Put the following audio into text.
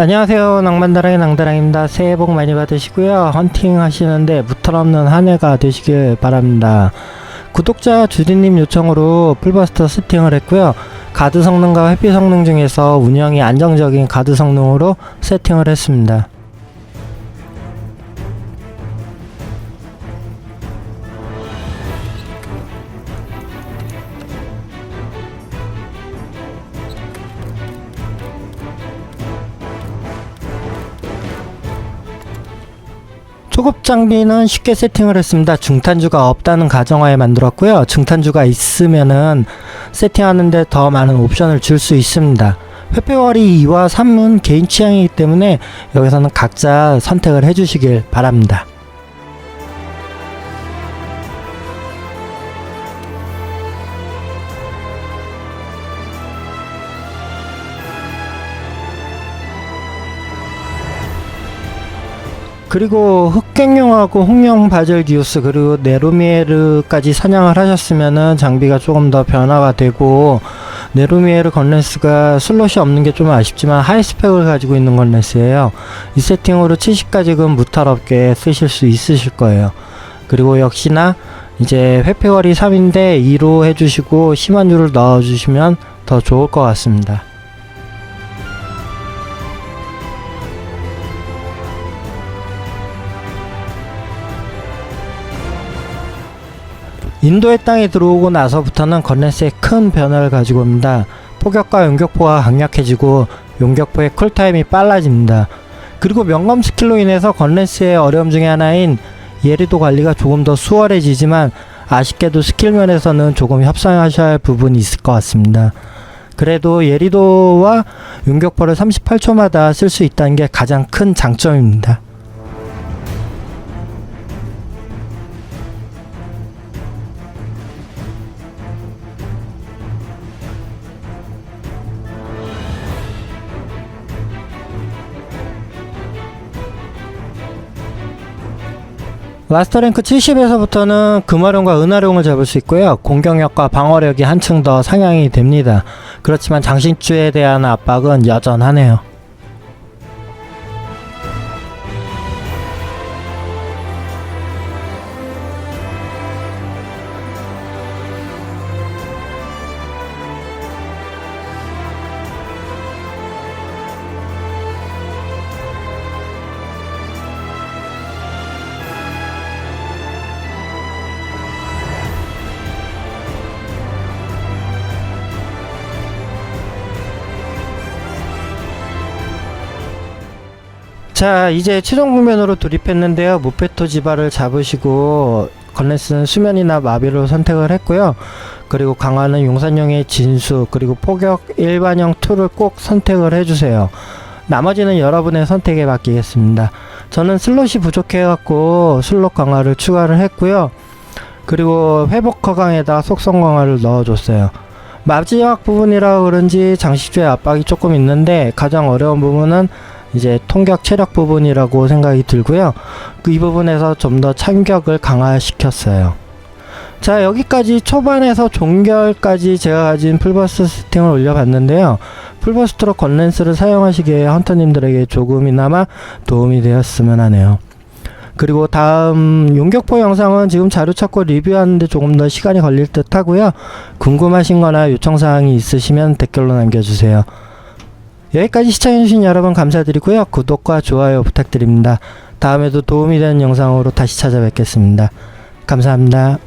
안녕하세요. 낭만다랑의 낭다랑입니다. 새해 복 많이 받으시고요. 헌팅 하시는데 무탈없는 한 해가 되시길 바랍니다. 구독자 주디님 요청으로 풀버스터 세팅을 했고요. 가드 성능과 회피 성능 중에서 운영이 안정적인 가드 성능으로 세팅을 했습니다. 초급 장비는 쉽게 세팅을 했습니다. 중탄주가 없다는 가정하에 만들었고요. 중탄주가 있으면은 세팅하는데 더 많은 옵션을 줄 수 있습니다. 회피월이 2와 3은 개인 취향이기 때문에 여기서는 각자 선택을 해주시길 바랍니다. 그리고 흑 갱용하고 홍영 바젤 디우스 그리고 네로미에르까지 사냥을 하셨으면은 장비가 조금 더 변화가 되고 네로미에르 건레스가 슬롯이 없는 게 좀 아쉽지만 하이 스펙을 가지고 있는 건레스예요. 이 세팅으로 70까지는 무탈 없게 쓰실 수 있으실 거예요. 그리고 역시나 이제 회피월이 3인데 2로 해주시고 심한유를 넣어주시면 더 좋을 것 같습니다. 인도의 땅에 들어오고 나서부터는 건넨스의 큰 변화를 가지고 옵니다. 포격과 용격포가 강력해지고 용격포의 쿨타임이 빨라집니다. 그리고 명검 스킬로 인해서 건넨스의 어려움 중에 하나인 예리도 관리가 조금 더 수월해지지만 아쉽게도 스킬 면에서는 조금 협상하셔야 할 부분이 있을 것 같습니다. 그래도 예리도와 용격포를 38초마다 쓸 수 있다는 게 가장 큰 장점입니다. 라스터 랭크 70에서부터는 금화룡과 은하룡을 잡을 수 있고요. 공격력과 방어력이 한층 더 상향이 됩니다. 그렇지만 장신주에 대한 압박은 여전하네요. 자 이제 최종 국면으로 돌입했는데요. 무페토 지바를 잡으시고 건레스는 수면이나 마비로 선택을 했고요. 그리고 강화는 용산용의 진수 그리고 포격 일반형 2를 꼭 선택을 해주세요. 나머지는 여러분의 선택에 맡기겠습니다. 저는 슬롯이 부족해 갖고 슬롯 강화를 추가를 했고요. 그리고 회복 허강에다 속성 강화를 넣어줬어요. 마지막 부분이라 그런지 장식주의 압박이 조금 있는데 가장 어려운 부분은 이제 통격 체력 부분이라고 생각이 들고요. 그이 부분에서 좀 더 참격을 강화시켰어요. 자 여기까지 초반에서 종결까지 제가 가진 풀버스 세팅을 올려봤는데요. 풀버스트로 건렌스를 사용하시기에 헌터님들에게 조금이나마 도움이 되었으면 하네요. 그리고 다음 용격포 영상은 지금 자료 찾고 리뷰하는데 조금 더 시간이 걸릴 듯 하고요. 궁금하신 거나 요청사항이 있으시면 댓글로 남겨주세요. 여기까지 시청해주신 여러분 감사드리고요. 구독과 좋아요 부탁드립니다. 다음에도 도움이 되는 영상으로 다시 찾아뵙겠습니다. 감사합니다.